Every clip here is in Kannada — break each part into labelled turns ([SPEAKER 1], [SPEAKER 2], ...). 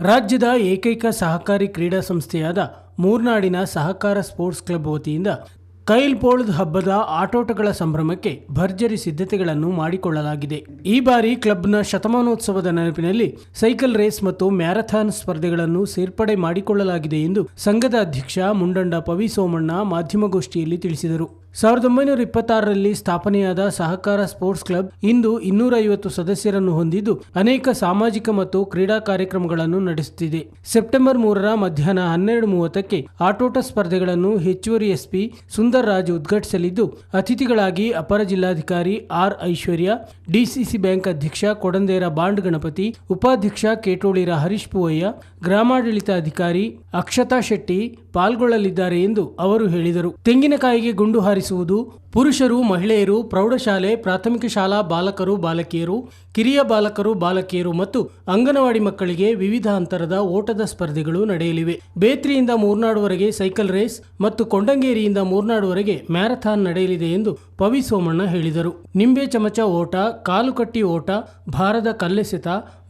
[SPEAKER 1] ರಾಜ್ಯದ ಏಕೈಕ ಸಹಕಾರಿ ಕ್ರೀಡಾ ಸಂಸ್ಥೆಯಾದ ಮೂರ್ನಾಡಿನ ಸಹಕಾರ ಸ್ಪೋರ್ಟ್ಸ್ ಕ್ಲಬ್ ವತಿಯಿಂದ ಕೈಲ್ ಪೋಳ್ದ್ ಹಬ್ಬದ ಆಟೋಟಗಳ ಸಂಭ್ರಮಕ್ಕೆ ಭರ್ಜರಿ ಸಿದ್ಧತೆಗಳನ್ನು ಮಾಡಿಕೊಳ್ಳಲಾಗಿದೆ. ಈ ಬಾರಿ ಕ್ಲಬ್ನ ಶತಮಾನೋತ್ಸವದ ನೆನಪಿನಲ್ಲಿ ಸೈಕಲ್ ರೇಸ್ ಮತ್ತು ಮ್ಯಾರಥಾನ್ ಸ್ಪರ್ಧೆಗಳನ್ನು ಸೇರ್ಪಡೆ ಮಾಡಿಕೊಳ್ಳಲಾಗಿದೆ ಎಂದು ಸಂಘದ ಅಧ್ಯಕ್ಷ, ಮುಂಡಂಡ ಪವಿ ಸೋಮಣ್ಣ ಮಾಧ್ಯಮಗೋಷ್ಠಿಯಲ್ಲಿ ತಿಳಿಸಿದರು. ಸಾವಿರದ ಒಂಬೈನೂರ ಇಪ್ಪತ್ತಾರರಲ್ಲಿ ಸ್ಥಾಪನೆಯಾದ ಸಹಕಾರ ಸ್ಪೋರ್ಟ್ಸ್ ಕ್ಲಬ್ ಇಂದು ಇನ್ನೂರ ಐವತ್ತು ಸದಸ್ಯರನ್ನು ಹೊಂದಿದ್ದು ಅನೇಕ ಸಾಮಾಜಿಕ ಮತ್ತು ಕ್ರೀಡಾ ಕಾರ್ಯಕ್ರಮಗಳನ್ನು ನಡೆಸುತ್ತಿದೆ. ಸೆಪ್ಟೆಂಬರ್ ಮೂರರ ಮಧ್ಯಾಹ್ನ ಹನ್ನೆರಡು ಮೂವತ್ತಕ್ಕೆ ಆಟೋಟ ಸ್ಪರ್ಧೆಗಳನ್ನು ಹೆಚ್ಚುವರಿ ಎಸ್ಪಿ ಸುಂದರ್ ರಾಜ್ ಉದ್ಘಾಟಿಸಲಿದ್ದು, ಅತಿಥಿಗಳಾಗಿ ಅಪರ ಜಿಲ್ಲಾಧಿಕಾರಿ ಆರ್ ಐಶ್ವರ್ಯ, ಡಿಸಿಸಿ ಬ್ಯಾಂಕ್ ಅಧ್ಯಕ್ಷ ಕೊಡಂದೇರ ಬಾಂಡ್ ಗಣಪತಿ, ಉಪಾಧ್ಯಕ್ಷ ಕೇಟೋಳಿರ ಹರೀಶ್ ಪೂವಯ್ಯ, ಗ್ರಾಮಾಡಳಿತ ಅಧಿಕಾರಿ ಅಕ್ಷತಾ ಶೆಟ್ಟಿ ಪಾಲ್ಗೊಳ್ಳಲಿದ್ದಾರೆ ಎಂದು ಅವರು ಹೇಳಿದರು. ತೆಂಗಿನಕಾಯಿಗೆ ಗುಂಡು ಹಾರಿಸುವುದು ಪುರುಷರು, ಮಹಿಳೆಯರು, ಪ್ರೌಢಶಾಲೆ, ಪ್ರಾಥಮಿಕ ಶಾಲಾ, ಬಾಲಕರು, ಬಾಲಕಿಯರು, ಕಿರಿಯ ಬಾಲಕರು, ಬಾಲಕಿಯರು ಮತ್ತು ಅಂಗನವಾಡಿ ಮಕ್ಕಳಿಗೆ ವಿವಿಧ ಅಂತರದ ಓಟದ ಸ್ಪರ್ಧೆಗಳು ನಡೆಯಲಿವೆ. ಬೇತ್ರಿಯಿಂದ ಮೂರ್ನಾಡುವರೆಗೆ ಸೈಕಲ್ ರೇಸ್ ಮತ್ತು ಕೊಂಡಂಗೇರಿಯಿಂದ ಮೂರ್ನಾಡುವರೆಗೆ ಮ್ಯಾರಥಾನ್ ನಡೆಯಲಿದೆ ಎಂದು ಪವಿ ಸೋಮಣ್ಣ ಹೇಳಿದರು. ನಿಂಬೆ ಚಮಚ ಓಟ ಕಾಲುಕಟ್ಟಿ ಓಟ, ಭಾರದ ಕಲ್ಲೆಸೆತ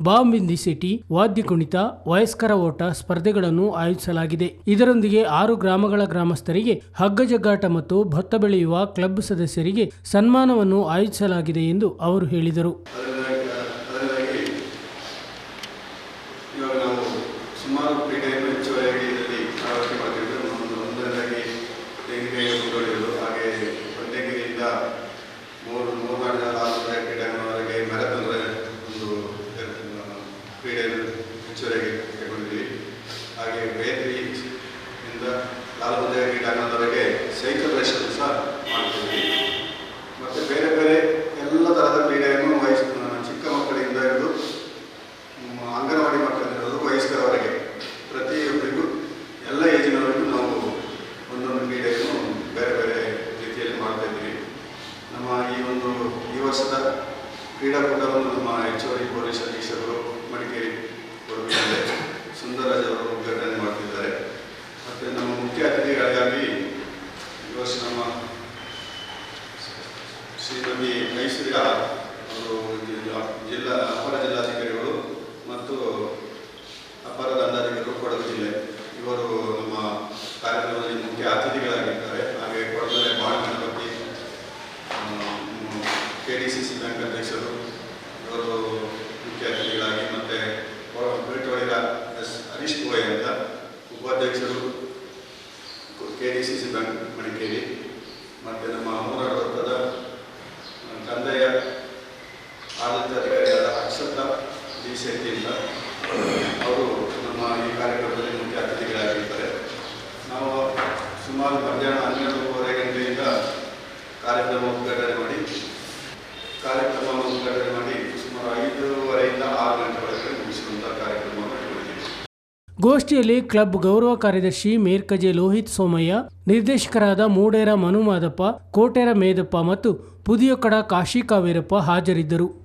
[SPEAKER 1] ಬಾಂಬಿಂದಿ ಸಿಟಿ, ವಾದ್ಯ ಕುಣಿತ, ವಯಸ್ಕರ ಓಟ ಸ್ಪರ್ಧೆಗಳನ್ನು ಆಯೋಜಿಸಲಾಗಿದೆ. ಇದರೊಂದಿಗೆ ಆರು ಗ್ರಾಮಗಳ ಗ್ರಾಮಸ್ಥರಿಗೆ ಹಗ್ಗ ಜಗ್ಗಾಟ ಮತ್ತು ಭತ್ತ ಬೆಳೆಯುವ ಕ್ಲಬ್ ಸದಸ್ಯರಿಗೆ ಸನ್ಮಾನವನ್ನು ಆಯೋಜಿಸಲಾಗಿದೆ ಎಂದು ಅವರು ಹೇಳಿದರು.
[SPEAKER 2] ಸುಮಾರು ಲಾಲಬಂದೆಯ ಕಾರಣದವರೆಗೆ ಸೈಕಲ್ ರೇಸನ್ನು ಸಹ ಮಾಡ್ತೀವಿ. ಮತ್ತು ಬೇರೆ ಬೇರೆ ಎಲ್ಲ ತರಹದ ಕ್ರೀಡೆಯನ್ನು ವಯಸ್ಸ ಚಿಕ್ಕ ಮಕ್ಕಳಿಂದ ಹಿಡಿದು ಅಂಗನವಾಡಿ ಮಕ್ಕಳಿಂದ ಹಿಡಿದು ವಯಸ್ಕರವರೆಗೆ ಪ್ರತಿಯೊಬ್ಬರಿಗೂ ಎಲ್ಲ ಏಜಿನವರೆಗೂ ನಾವು ಒಂದೊಂದು ಕ್ರೀಡೆಯನ್ನು ಬೇರೆ ಬೇರೆ ರೀತಿಯಲ್ಲಿ ಮಾಡ್ತಾ ಇದ್ದೀವಿ. ನಮ್ಮ ಈ ಒಂದು ಈ ವರ್ಷದ ಕ್ರೀಡಾಕೂಟವನ್ನು ನಮ್ಮ ಹೆಚ್ಚುವರಿ ಪೊಲೀಸ್ ಅಧೀಕ್ಷಕರು ಮಡಿಕೇರಿ ಕೊಡಗಿದ್ದಾರೆ ಸುಂದರರಾಜ್ ಅವರು ಉದ್ಘಾಟನೆ ಮಾಡ್ತಿದ್ದಾರೆ ಮತ್ತು ನಮ್ಮ ಮುಖ್ಯ ಅತಿಥಿಗಳಿಗಾಗಿ ಈ ವರ್ಷ ನಮ್ಮ ಶ್ರೀಮತಿ ಐಶ್ವರ್ಯ ಅವರು ಜಿಲ್ಲಾ ಅಪರ ಜಿಲ್ಲಾಧಿಕಾರಿಗಳು ಮತ್ತು ಅಪರ ದಂಡಾಧಿಕಾರಿಗಳು ಕೊಡಗು ಜಿಲ್ಲೆ. ಇವರು ನಮ್ಮ ಕಾರ್ಯಕ್ರಮದಲ್ಲಿ ಮುಖ್ಯ ಅತಿಥಿಗಳಾಗಿದ್ದಾರೆ. ಹಾಗೆ ಕೊಡಗರೆ ಬಾಣ Ganapathi K D C C bank ಅಧ್ಯಕ್ಷರು, ಇವರು ಮುಖ್ಯ ಅತಿಥಿಗಳಾಗಿ ಮತ್ತು ಬೇಟೋಳಿರ ಎಸ್ ಹರೀಶ್ ಗೋಯ್ ಅಂತ ಉಪಾಧ್ಯಕ್ಷರು K D C C bank Madikeri. ಮತ್ತು ನಮ್ಮ ಮೂರಾರು ಕಂದಾಯ ಆಡಳಿತಾಧಿಕಾರಿಯಾದ ಅಕ್ಷತ ಜಿ ಶೆಟ್ಟಿಯಿಂದ ಅವರು ನಮ್ಮ ಈ ಕಾರ್ಯಕ್ರಮದಲ್ಲಿ ಮುಖ್ಯ ಅತಿಥಿಗಳಾಗಿರ್ತಾರೆ. ನಾವು ಸುಮಾರು ಮಧ್ಯಾಹ್ನ ಹನ್ನೆರಡೂವರೆ ಗಂಟೆಯಿಂದ ಕಾರ್ಯಕ್ರಮ ಉದ್ಘಾಟನೆ ಮಾಡಿ ಕಾರ್ಯಕ್ರಮವನ್ನು ಉದ್ಘಾಟನೆ ಮಾಡಿ ಸುಮಾರು ಐದೂವರೆಯಿಂದ ಆರು ಗಂಟೆವರೆಗೆ ಮುಗಿಸುವಂಥ ಕಾರ್ಯಕ್ರಮವನ್ನು ಇಟ್ಕೊಂಡಿದ್ದೀವಿ
[SPEAKER 1] ಗೋಷ್ಠಿಯಲ್ಲಿ ಕ್ಲಬ್ ಗೌರವ ಕಾರ್ಯದರ್ಶಿ ಮೇರ್ಕಜೆ ಲೋಹಿತ್ ಸೋಮಯ್ಯ, ನಿರ್ದೇಶಕರಾದ ಮೂಡೇರ ಮನುಮಾದಪ್ಪ, ಕೋಟೇರ ಮೇದಪ್ಪ ಮತ್ತು ಪುದಿಯೊಕ್ಕಡ ಕಾಶಿ ಕಾವೇರಪ್ಪ ಹಾಜರಿದ್ದರು.